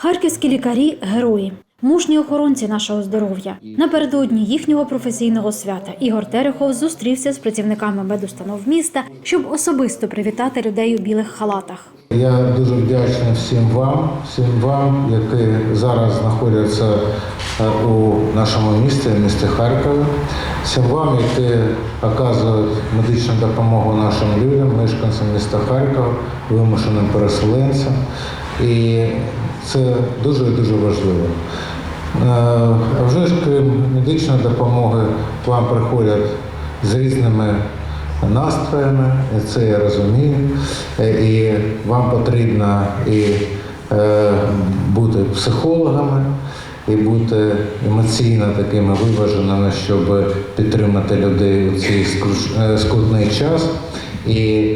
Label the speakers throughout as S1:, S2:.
S1: Харківські лікарі герої. Мужні охоронці нашого здоров'я. Напередодні їхнього професійного свята Ігор Терехов зустрівся з працівниками медустанов міста, щоб особисто привітати людей у білих халатах.
S2: Я дуже вдячний всім вам, всім вам, які зараз знаходяться е, у нашому місті, місті Харкові, всім вам, які оказують медичну допомогу нашим людям, мешканцям міста Харкова, вимушеним переселенцям. І це дуже-дуже важливо. Е, А вже ж крім медичної допомоги, к вам приходять з різними настроями, це я розумію. Е, І вам потрібно і е, бути психологами, і бути емоційно такими виваженими, щоб підтримати людей у цей скрутний час. І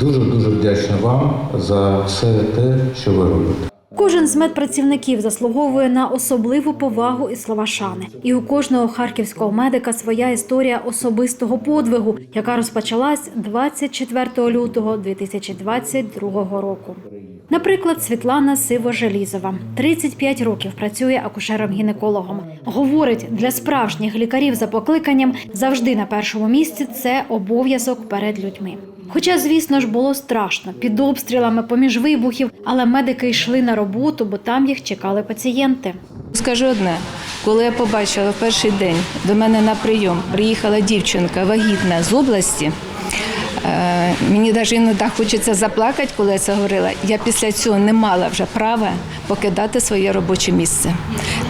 S2: дуже дуже вдячна вам за все те, що ви робите.
S1: Кожен з медпрацівників заслуговує на особливу повагу і слова шани. І у кожного харківського медика своя історія особистого подвигу, яка розпочалась 24 лютого 2022 року. Наприклад, Світлана Сиво-Желізова 35 років працює акушером-гінекологом. Говорить, для справжніх лікарів за покликанням завжди на першому місці це обов'язок перед людьми. Хоча, звісно ж, було страшно під обстрілами поміж вибухів, але медики йшли на роботу, бо там їх чекали пацієнти.
S3: Скажу одне, коли я побачила в перший день до мене на прийом приїхала дівчинка вагітна з області. Е, Мені навіть іноді хочеться заплакати, коли я це говорила. Я після цього не мала вже права покидати своє робоче місце.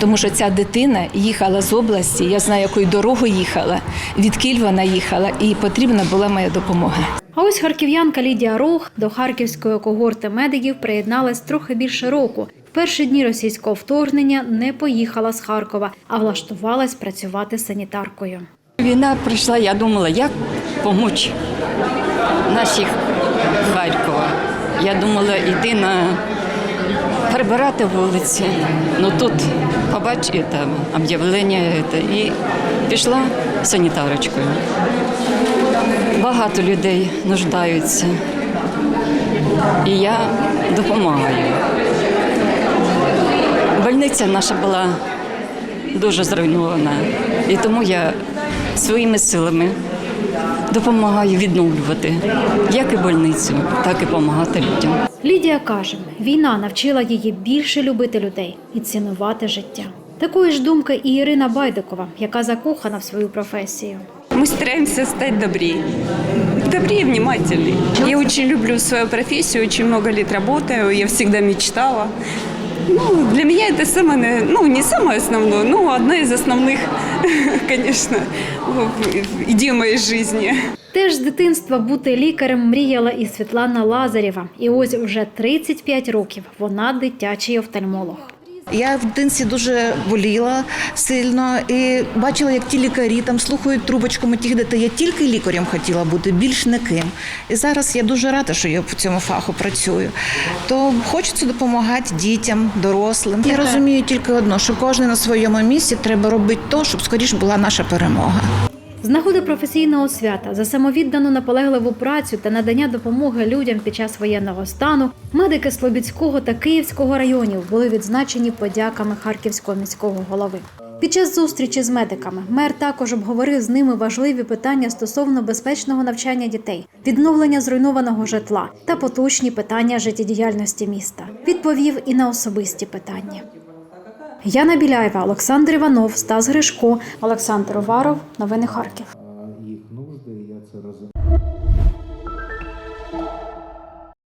S3: Тому що ця дитина їхала з області, я знаю, якою дорогою їхала, від Кіль вона їхала, і потрібна була моя допомога.
S1: А ось харків'янка Лідія Рох до харківської когорти медиків приєдналась трохи більше року. В перші дні російського вторгнення не поїхала з Харкова, а влаштувалась працювати санітаркою.
S4: Війна прийшла, я думала, як допомогти наших Харкова. Я думала, йти на прибирати вулиці. Ну тут побачив там об'явлення і пішла санітарочкою. Багато людей нуждаються. І я допомагаю. Больниця наша була дуже зруйнована. І тому я своїми силами допомагаю відновлювати як і больницю, так і допомагати людям.
S1: Лідія каже, війна навчила її більше любити людей і цінувати життя. Такої ж думки і Ірина Байдикова, яка закохана в свою професію.
S5: Мы стараемся стать добрее. Добрее и внимательнее. Я очень люблю свою профессию, очень много лет работаю, я всегда мечтала. Ну, для меня это самое, ну, не самое основное, но одна из основных, конечно, идей моей жизни.
S1: Теж з дитинства бути лікарем мріяла і Світлана Лазарєва. І ось вже 35 років вона дитячий офтальмолог.
S6: Я в дитинстві дуже боліла сильно і бачила, як ті лікарі там слухають трубочками тих дітей. Я тільки лікарем хотіла бути, більш не ким. І зараз я дуже рада, що я по цьому фаху працюю. То хочеться допомагати дітям, дорослим. Я розумію тільки одно, що кожен на своєму місці треба робити то, щоб скоріш була наша перемога.
S1: З нагоди професійного свята за самовіддану наполегливу працю та надання допомоги людям під час воєнного стану медики Слобідського та Київського районів були відзначені подяками Харківського міського голови. Під час зустрічі з медиками мер також обговорив з ними важливі питання стосовно безпечного навчання дітей, відновлення зруйнованого житла та поточні питання життєдіяльності міста. Відповів і на особисті питання. Яна Біляєва, Олександр Іванов, Стас Гришко, Олександр Уваров. Новини Харків.